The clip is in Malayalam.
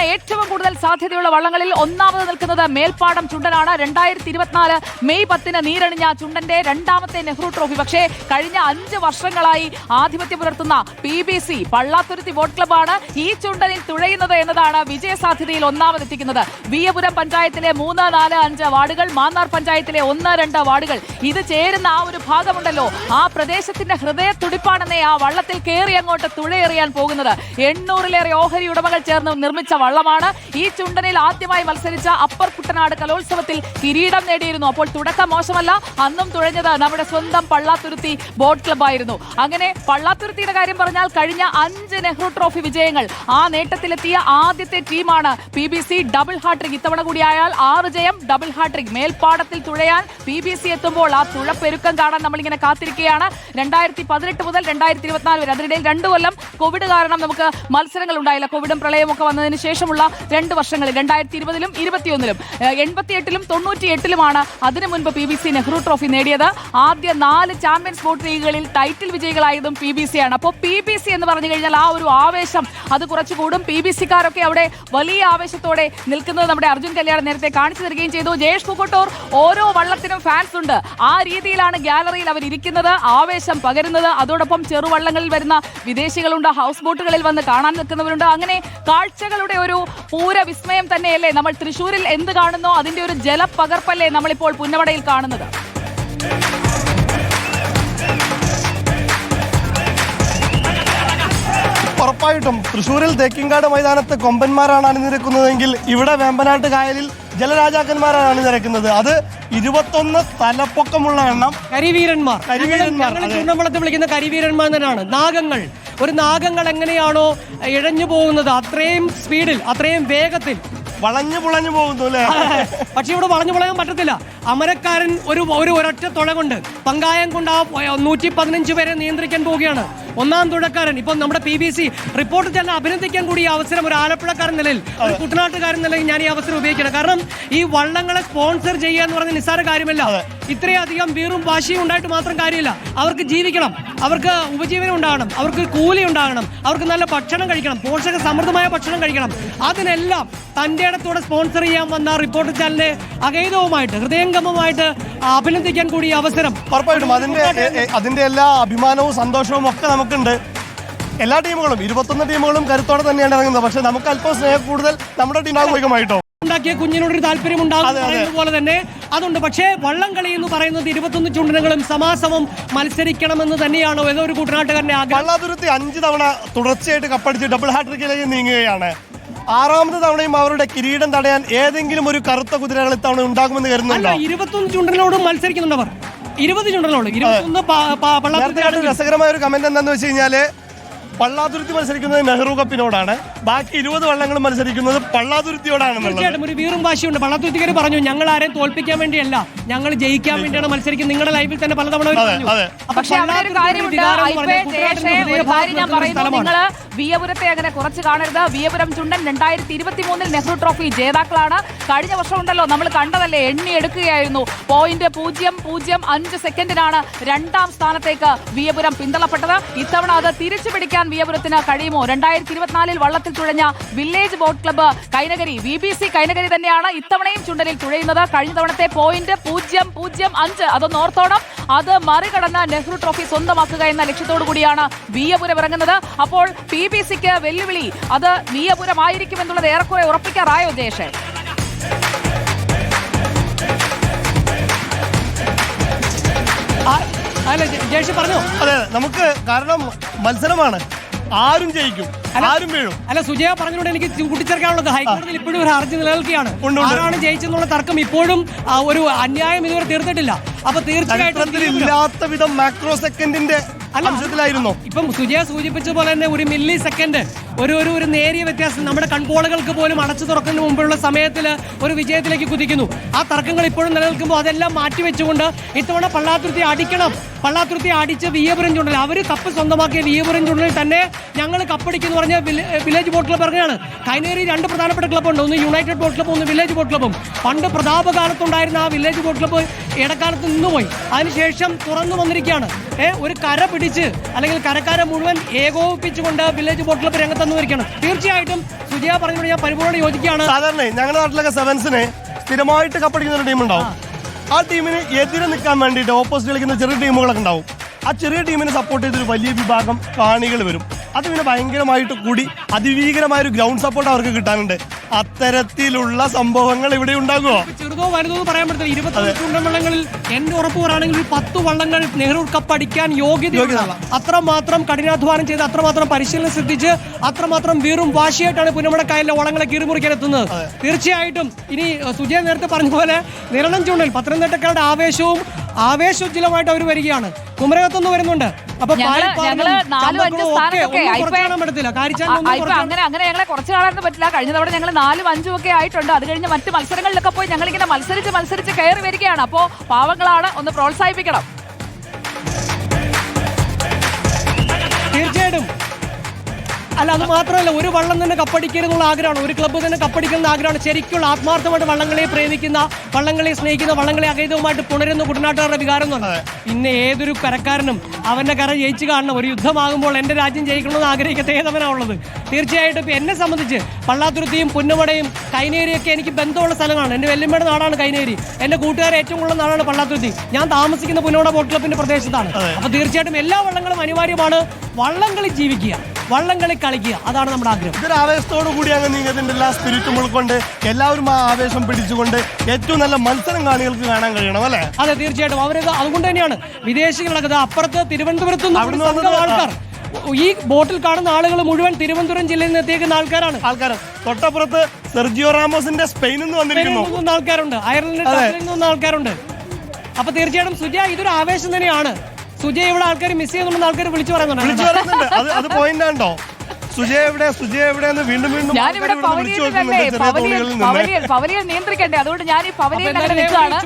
ഏറ്റവും കൂടുതൽ സാധ്യതയുള്ള വള്ളങ്ങളിൽ ഒന്നാമത് നിൽക്കുന്നത് മേൽപ്പാടം ചുണ്ടനാണ്. രണ്ടായിരത്തി ഇരുപത്തിനാല് മെയ് പത്തിന് നീരണിഞ്ഞ ചുണ്ടന്റെ രണ്ടാമത്തെ നെഹ്റു ട്രോഫി. പക്ഷേ കഴിഞ്ഞ അഞ്ച് വർഷങ്ങളായി ആധിപത്യം പുലർത്തുന്ന P B C Pallathuruthy boat ക്ലബ്ബാണ് ഈ ചുണ്ടനിൽ തുഴയുന്നത് എന്നതാണ് വിജയ സാധ്യതയിൽ ഒന്നാമതെത്തിക്കുന്നത് വിയപുരം പഞ്ചായത്തിലെ മൂന്ന് നാല് അഞ്ച് വാർഡുകൾ മാന്നാർ പഞ്ചായത്തിലെ ഒന്ന് രണ്ട് വാർഡുകൾ. ഇത് ചേരുന്ന ആ ഒരു ഭാഗമുണ്ടല്ലോ. ആ പ്രദേശത്തിന്റെ ഹൃദയ തുടിപ്പാണെന്നേ ആ വള്ളത്തിൽ കയറി അങ്ങോട്ട് തുഴയെറിയാൻ പോകുന്നത്. എണ്ണൂറിലേറെ ഓഹരി ഉടമകൾ ചേർന്ന് നിർമ്മിച്ച വള്ളമാണ്. ഈ ചുണ്ടനിൽ ആദ്യമായി മത്സരിച്ച അപ്പർ കുട്ടനാട് കലോത്സവത്തിൽ കിരീടം നേടിയിരുന്നു. അപ്പോൾ തുടക്കം മോശമല്ല അന്നും തുഴഞ്ഞത് നമ്മുടെ സ്വന്തം പള്ളാത്തുരുത്തി ബോട്ട് ക്ലബ്ബായിരുന്നു. അങ്ങനെ പള്ളാത്തുരുത്തിയുടെ കാര്യം പറഞ്ഞാൽ കഴിഞ്ഞ അഞ്ച് നെഹ്റു ട്രോഫി വിജയങ്ങൾ. ആ നേട്ടത്തിലെത്തിയ ആദ്യത്തെ ടീമാണ് P B C double hat trick. ഇത്തവണ കൂടിയായാൽ ആറ് ജയം ഡബിൾ ഹാട്രിക്. മേൽപ്പാടത്തിൽ തുഴയാൻ പി ബി സി എത്തുമ്പോൾ ആ തുഴപ്പെരുക്കം കാണാൻ നമ്മളിങ്ങനെ കാത്തിരിക്കുകയാണ്. രണ്ടായിരത്തി പതിനെട്ട് മുതൽ രണ്ടായിരത്തി ഇരുപത്തിനാല് വരെ. അതിനിടയിൽ രണ്ടു കൊല്ലം കോവിഡ് കാരണം നമുക്ക് മത്സരങ്ങൾ ഉണ്ടായില്ല. കോവിഡും പ്രളയവും ഒക്കെ വന്നതിന് ശേഷമുള്ള രണ്ട് വർഷങ്ങളിൽ രണ്ടായിരത്തി ഇരുപതിലും ഇരുപത്തിയൊന്നിലും എൺപത്തി എട്ടിലും തൊണ്ണൂറ്റി എട്ടിലുമാണ് അതിനു മുൻപ് P B C Nehru trophy നേടിയത്. ആദ്യ നാല് ചാമ്പ്യൻസ് ബോട്ട് ലീഗുകളിൽ ടൈറ്റിൽ വിജയികളായതും പി ബി സി ആണ്. അപ്പോൾ പി ബി സി എന്ന് പറഞ്ഞു കഴിഞ്ഞാൽ ആ ഒരു ആവേശം അത് കുറച്ചുകൂടും. പി ബി സിക്കാരൊക്കെ അവിടെ വലിയ ആവേശത്തോടെ നിൽക്കുന്നത് നമ്മുടെ അർജുൻ കല്യാണം നേരത്തെ കാണിച്ചു തരികയും ചെയ്തു. ജയേഷ് പൂക്കോട്ടൂർ ഓരോ വള്ളത്തിനും ഫാൻസ് ഉണ്ട്. ആ രീതിയിലാണ് ഗ്യാലറിയിൽ അവർ ഇരിക്കുന്നത്. ആവേശം പകരുന്നത്. അതോടൊപ്പം ചെറുവള്ളങ്ങളിൽ വരുന്ന വിദേശികളുണ്ട്. ഹൗസ് ബോട്ടുകളിൽ വന്ന് കാണാൻ നിൽക്കുന്നവരുണ്ട്. അങ്ങനെ കാഴ്ചകളുടെ ഒരു പൂര വിസ്മയം തന്നെയല്ലേ നമ്മൾ തൃശ്ശൂരിൽ എന്ത് കാണുന്നോ? അതിന്റെ ഒരു ജലപ്പകർപ്പല്ലേ നമ്മളിപ്പോൾ പുന്നവടയിൽ കാണുന്നത്. ഉറപ്പായിട്ടും തൃശ്ശൂരിൽ തേക്കിങ്കാട് മൈതാനത്ത് കൊമ്പന്മാരാണ് അണിനിരക്കുന്നതെങ്കിൽ ഇവിടെ വേമ്പനാട്ട് കായലിൽ ജലരാജാക്കന്മാരാണ് അണിനിരക്കുന്നത്. അത് ഇരുപത്തൊന്ന് തലപ്പൊക്കമുള്ള എണ്ണം. കരിവീരന്മാർ. കരിവീരന്മാർ, അതെ. വിളിക്കുന്ന കരിവീരന്മാർ തന്നെയാണ്. നാഗങ്ങൾ. ഒരു നാഗങ്ങൾ എങ്ങനെയാണോ ഇഴഞ്ഞു പോകുന്നത് അത്രയും സ്പീഡിൽ അത്രയും വേഗത്തിൽ. വളഞ്ഞു പുളഞ്ഞു പോകുന്നു അല്ലേ? പക്ഷെ ഇവിടെ വളഞ്ഞു പുളയാൻ പറ്റത്തില്ല. അമരക്കാരൻ ഒരു ഒരു ഒരൊറ്റ തുള കൊണ്ട് പങ്കായം കൊണ്ട് ആ നൂറ്റി പതിനഞ്ച് പേരെ നിയന്ത്രിക്കാൻ പോവുകയാണ്. ഒന്നാം തുഴക്കാരൻ ഇപ്പൊ നമ്മുടെ പി ബി സി റിപ്പോർട്ട് തന്നെ അഭിനന്ദിക്കാൻ കൂടി ഈ അവസരം ഒരു ആലപ്പുഴക്കാരൻ നിലയിൽ ഒരു കുട്ടനാട്ടുകാരൻ നിലയിൽ ഞാൻ ഈ അവസരം ഉപയോഗിക്കണം കാരണം ഈ വള്ളങ്ങളെ സ്പോൺസർ ചെയ്യുക എന്ന് പറഞ്ഞ നിസ്സാര കാര്യമല്ല. ഇത്രയധികം വീറും വാശിയും ഉണ്ടായിട്ട് മാത്രം കാര്യമില്ല. അവർക്ക് ജീവിക്കണം. അവർക്ക് ഉപജീവനം ഉണ്ടാകണം. അവർക്ക് കൂലി ഉണ്ടാകണം. അവർക്ക് നല്ല ഭക്ഷണം കഴിക്കണം. പോഷക സമൃദ്ധമായ ഭക്ഷണം കഴിക്കണം. അതിനെല്ലാം തന്റെ ഇടത്തോടെ സ്പോൺസർ ചെയ്യാൻ വന്ന റിപ്പോർട്ട് ചാനലിനെ അകൈതവുമായിട്ട് ഹൃദയംഗമമായിട്ട് അഭിനന്ദിക്കാൻ കൂടി അവസരം. ഉറപ്പായിട്ടും. അതിന്റെ എല്ലാ അഭിമാനവും സന്തോഷവും ഒക്കെ നമുക്കുണ്ട് എല്ലാ ടീമുകളും ഇരുപത്തൊന്ന് ടീമുകളും കരുത്തോടെ തന്നെയാണ് ഇറങ്ങുന്നത്. പക്ഷെ നമുക്ക് അല്പം സ്നേഹം കൂടുതൽ നമ്മുടെ ടീമാകുമായിട്ടോ ഉണ്ടാക്കിയ കുഞ്ഞിനോടൊരു താല്പര്യം ഉണ്ടാകും പോലെ തന്നെ. അതുണ്ട്. പക്ഷേ വള്ളം കളി എന്ന് പറയുന്നത് ഇരുപത്തൊന്ന് ചുണ്ടനങ്ങളും സമാസമം മത്സരിക്കണമെന്ന് തന്നെയാണോ ഏതോ ഒരു കൂട്ടനാട്ടുകാരനെ ആഗ്രഹം? പള്ളാതുരുത്തി അഞ്ച് തവണ തുടർച്ചയായിട്ട് കപ്പടിച്ച് ഡബിൾ ഹാട്രിക്കിലേക്ക് നീങ്ങുകയാണ്. ആറാമത് തവണയും അവരുടെ കിരീടം തടയാൻ ഏതെങ്കിലും ഒരു കറുത്ത കുതിരകൾ ഇത്തവണ ഉണ്ടാകുമെന്ന് കരുതുന്നുണ്ടോ? ഇരുപത്തൊന്ന് ചുണ്ടനോടും മത്സരിക്കുന്നുണ്ട് അവർ ഇരുപത് ചുണ്ടനോട് ഇരുപത്തൊന്ന് രസകരമായ ഒരു കമന്റ് എന്താണെന്ന് വെച്ച് കഴിഞ്ഞാൽ പള്ളാതുരുത്തി മത്സരിക്കുന്നത് നെഹ്റു കപ്പിനോടാണ്. ബാക്കി ഇരുപത് വള്ളങ്ങളും മത്സരിക്കുന്നത് പള്ളാതുരുത്തിയോടാണ് ഒരു വീറും വാശിയുണ്ട്. പള്ളത്തുരുത്തിക്കാർ പറഞ്ഞു ഞങ്ങൾ ആരെയും തോൽപ്പിക്കാൻ വേണ്ടിയല്ല. ഞങ്ങൾ ജയിക്കാൻ വേണ്ടിയാണ് മത്സരിക്കുന്നത്. നിങ്ങളുടെ ലൈഫിൽ തന്നെ പലതവണ പക്ഷെ അവിടെ ഒരു കാര്യമുണ്ട് വിയപുരത്തെ അങ്ങനെ കുറച്ച് കാണരുത്. വിയപുരം ചുണ്ടൻ രണ്ടായിരത്തി ഇരുപത്തി മൂന്നിൽ നെഹ്റു ട്രോഫി ജേതാക്കളാണ്. കഴിഞ്ഞ വർഷം ഉണ്ടല്ലോ നമ്മൾ കണ്ടതല്ലേ എണ്ണി എടുക്കുകയായിരുന്നു. പോയിന്റ് പൂജ്യം പൂജ്യം അഞ്ച് സെക്കൻഡിനാണ് രണ്ടാം സ്ഥാനത്തേക്ക് വിയപുരം പിന്തള്ളപ്പെട്ടത്. ഇത്തവണ അത് തിരിച്ചു പിടിക്കാൻ വിയപുരത്തിന് കഴിയുമോ? രണ്ടായിരത്തി ഇരുപത്തിനാലിൽ വള്ളത്തിൽ തുഴഞ്ഞ village boat club Kainakary V B C Kainakary തന്നെയാണ് ഇത്തവണയും ചുണ്ടലിൽ തുഴയുന്നത്. കഴിഞ്ഞ തവണത്തെ പോയിന്റ് പൂജ്യം പൂജ്യം അഞ്ച്. അതൊന്ന് ഓർത്തോണം. അത് മറികടന്ന് നെഹ്റു ട്രോഫി സ്വന്തമാക്കുക എന്ന ലക്ഷ്യത്തോടു കൂടിയാണ് വിയപുരം ഇറങ്ങുന്നത്. അപ്പോൾ പി ബി സിക്ക് വെല്ലുവിളി അത് വിയപുരമായിരിക്കും എന്നുള്ളത് ഏറെക്കുറെ ഉറപ്പിക്കാറായോ ജയേഷേ? ആ, അല്ല ജേഷി പറഞ്ഞു? അതെ. നമുക്ക് കാരണം മത്സരമാണ്. ആരും ജയിക്കും ആരും വീഴും. അല്ല സുജയ പറഞ്ഞുകൊണ്ട് എനിക്ക് കൂട്ടിച്ചേർക്കാനുള്ളത്. ഹൈക്കോടതിയിൽ ഇപ്പോഴും ഒരു ഹർജി നിലനിൽക്കുകയാണ്. ആരാണ് ജയിച്ചെന്നുള്ള തർക്കം ഇപ്പോഴും ഒരു അന്യായം ഇതുവരെ തീർത്തിട്ടില്ല. അപ്പൊ തീർച്ചയായിട്ടും ഇല്ലാത്ത വിധം മാക്രോ സെക്കൻഡിന്റെ അംശത്തിലായിരുന്നു. ഇപ്പം സുജയ സൂചിപ്പിച്ച പോലെ തന്നെ ഒരു മില്ലി സെക്കൻഡ് ഒരു ഒരു ഒരു നേരിയ വ്യത്യാസം നമ്മുടെ കൺപോളുകൾക്ക് പോലും അടച്ചു തുറക്കുന്നതിന് മുമ്പുള്ള സമയത്തിൽ ഒരു വിജയത്തിലേക്ക് കുതിക്കുന്നു. ആ തർക്കങ്ങൾ ഇപ്പോഴും നിലനിൽക്കുമ്പോൾ അതെല്ലാം മാറ്റിവെച്ചുകൊണ്ട് ഇത്തവണ പള്ളാത്തുരുത്തി അടിക്കണം. പള്ളാത്തുരുത്തി അടിച്ച് വിയപുരം ചുണ്ടൽ. അവർ കപ്പ് സ്വന്തമാക്കിയ വിയപുരം ചുണ്ടലിൽ തന്നെ ഞങ്ങൾ കപ്പടിക്കുന്നു പറഞ്ഞ വില്ലേജ് ബോട്ട് ക്ലബ്ബ് ഇറങ്ങുകയാണ്. കൈനേരി രണ്ട് പ്രധാനപ്പെട്ട ക്ലബ്ബുണ്ട്. ഒന്ന് യുണൈറ്റഡ് ബോട്ട് ക്ലബ്ബ് ഒന്ന് വില്ലേജ് ബോട്ട് ക്ലബ്ബും പണ്ട് പ്രതാപകാലത്തുണ്ടായിരുന്ന ആ വില്ലേജ് ബോട്ട് ക്ലബ്ബ് ഇടക്കാലത്ത് നിന്നുപോയി അതിനുശേഷം തുറന്നു വന്നിരിക്കുകയാണ്. ഏഹ് ഒരു കര പിടിച്ച് അല്ലെങ്കിൽ കരക്കാരെ മുഴുവൻ ഏകോപിപ്പിച്ചുകൊണ്ട് വില്ലേജ് ബോട്ടിൽ രംഗത്ത് വന്നിരിക്കുകയാണ് തീർച്ചയായിട്ടും സുജയ പറഞ്ഞു ഞാൻ പരിപൂർണ യോജിക്കുകയാണ്. സാധാരണ ഞങ്ങളുടെ നാട്ടിലൊക്കെ സെവൻസിന് സ്ഥിരമായിട്ട് കപ്പടിക്കുന്ന ഒരു ടീം ഉണ്ടാവും. ആ. ടീമിന് എതിരെ നിൽക്കാൻ വേണ്ടിയിട്ട് ഓപ്പോസിറ്റ് കളിക്കുന്ന ചെറിയ ടീമുകളൊക്കെ ഉണ്ടാവും. ആ ചെറിയ ടീമിനെ സപ്പോർട്ട് ചെയ്തൊരു വലിയ വിഭാഗം കാണികൾ വരും. അത് പിന്നെ ഭയങ്കരമായിട്ട് കൂടി അതിഭീകരമായ ഒരു ഗ്രൗണ്ട് സപ്പോർട്ട് അവർക്ക് കിട്ടാനുണ്ട്. അത്തരത്തിലുള്ള സംഭവങ്ങൾ ഇവിടെ ഉണ്ടാകുമോ? ചെറുതോ വലുതോ പറയാൻ പറ്റില്ല ഇരുപത്തി ചൂണ്ടൻ വള്ളങ്ങളിൽ എന്റെ ഉറപ്പ് പറയുകയാണെങ്കിൽ പത്ത് വള്ളങ്ങൾ നെഹ്റു കപ്പ് അടിക്കാൻ യോഗ്യത. അത്രമാത്രം കഠിനാധ്വാനം ചെയ്ത് അത്രമാത്രം പരിശീലനം ശ്രദ്ധിച്ച് അത്രമാത്രം വീറും വാശിയായിട്ടാണ് പുന്നമടക്കായലിലെ വള്ളങ്ങളെ കീറിമുറിക്കാൻ എത്തുന്നത്. തീർച്ചയായിട്ടും ഇനി സുജയ നേരത്തെ പറഞ്ഞ പോലെ നിരണം ചൂണ്ടൽ പത്തനംതിട്ടക്കാരുടെ ആവേശവും ആവേശോജ്ജലമായിട്ട് അവർ വരികയാണ്. കുമരകത്തുനിന്ന് വരുന്നുണ്ട്. അങ്ങനെ അങ്ങനെ ഞങ്ങളെ കുറച്ച് നാളായിരുന്നു പറ്റില്ല. കഴിഞ്ഞ തവണ ഞങ്ങൾ നാലും അഞ്ചും ഒക്കെ ആയിട്ടുണ്ട്. അത് കഴിഞ്ഞ് മറ്റ് മത്സരങ്ങളിലൊക്കെ പോയി ഞങ്ങൾ ഇങ്ങനെ മത്സരിച്ച് മത്സരിച്ച് കയറി വരികയാണ്. അപ്പോ പാവങ്ങളാണ് ഒന്ന് പ്രോത്സാഹിപ്പിക്കണം. തീർച്ചയായിട്ടും. അല്ല അത് മാത്രമല്ല ഒരു വള്ളം തന്നെ കപ്പടിക്കരുന്നുള്ള ആഗ്രഹമാണ്. ഒരു ക്ലബ്ബ് തന്നെ കപ്പടിക്കുന്ന ആഗ്രഹമാണ്. ശരിക്കുള്ള ആത്മാർത്ഥമായിട്ട് വള്ളങ്ങളെ പ്രേമിക്കുന്ന വള്ളങ്ങളെ സ്നേഹിക്കുന്ന വള്ളങ്ങളെ അകൈതവുമായിട്ട് പുണരുന്ന കുട്ടനാട്ടുകാരുടെ വികാരം എന്ന് പറഞ്ഞത് പിന്നെ ഏതൊരു കരക്കാരനും അവന്റെ കര ജയിച്ചു കാണണം ഒരു യുദ്ധമാകുമ്പോൾ എന്റെ രാജ്യം ജയിക്കണമെന്ന് ആഗ്രഹിക്കത്തെ ഏതവനാ ഉള്ളത്. തീർച്ചയായിട്ടും ഇപ്പൊ എന്നെ സംബന്ധിച്ച് പള്ളാത്തുരുത്തിയും പുന്നമടയും കൈനേരിയൊക്കെ എനിക്ക് ബന്ധമുള്ള സ്ഥലങ്ങളാണ്. എന്റെ വെല്ലുമ്മയുടെ നാടാണ് കൈനേരി. എന്റെ കൂട്ടുകാർ ഏറ്റവും കൂടുതൽ നാടാണ് പള്ളാത്തുരുത്തി. ഞാൻ താമസിക്കുന്ന പുന്നമട ബോട്ട് ക്ലബിന്റെ പ്രദേശത്താണ്. അപ്പോൾ തീർച്ചയായിട്ടും എല്ലാ വള്ളങ്ങളും അനിവാര്യമാണ്. വള്ളങ്ങളിൽ ജീവിക്കുക. വള്ളംകളി കളിക്കുക. അതാണ് നമ്മുടെ ആഗ്രഹം. ഇതൊരു ആവേശത്തോടു കൂടി അങ്ങ് നീങ്ങത്തിന്റെ എല്ലാ സ്പിരിറ്റും ഉൾക്കൊണ്ട് എല്ലാവരും ആ ആവേശം പിടിച്ചുകൊണ്ട് ഏറ്റവും നല്ല മത്സരം കാണികൾക്ക് കാണാൻ കഴിയണം അല്ലേ? അതെ തീർച്ചയായിട്ടും. അവർ അതുകൊണ്ട് തന്നെയാണ്. വിദേശികളൊക്കെ അപ്പുറത്ത് തിരുവനന്തപുരത്ത് ആൾക്കാർ. ഈ ബോട്ടിൽ കാണുന്ന ആളുകൾ മുഴുവൻ തിരുവനന്തപുരം ജില്ലയിൽ നിന്ന് എത്തിയേക്കുന്ന ആൾക്കാരാണ്. ആൾക്കാർ തൊട്ടപ്പുറത്ത് സെർജിയോ റാമോസിന്റെ സ്പെയിനിൽ നിന്ന് വന്നിരിക്കുന്നു. ആൾക്കാരുണ്ട്. അയർലൻഡ് ടർക്കിൽ നിന്ന് ആൾക്കാരുണ്ട്. അപ്പൊ തീർച്ചയായിട്ടും സുജ ഇതൊരു ആവേശം തന്നെയാണ്. സുജ ഇവിടെ ആൾക്കാർ മിസ് ചെയ്യുന്നുണ്ടെന്ന് ആൾക്കാർ വിളിച്ചു വിളിച്ചു പറയുന്നുണ്ട്. പറയുന്നുണ്ട് അത് അത് പോയിന്റ് ആണോ സുജയ എവിടെ? സുജയ എവിടെ എന്ന് വീണ്ടും വീണ്ടും ഞാനിവിടെ ആൾക്കാർ ഇവിടെ വിളിച്ചു പവലിയനിലല്ലേ നോക്കുന്നുണ്ട് ചെറിയ പവലിയൻ തോണികളിൽ നിന്ന്. പവലിയൻ പവലിയൻ നിയന്ത്രിക്കണ്ടേ? അതുകൊണ്ട് ഞാൻ ഈ പവലിയൻ അങ്ങനെ നിൽക്കുകയാണ്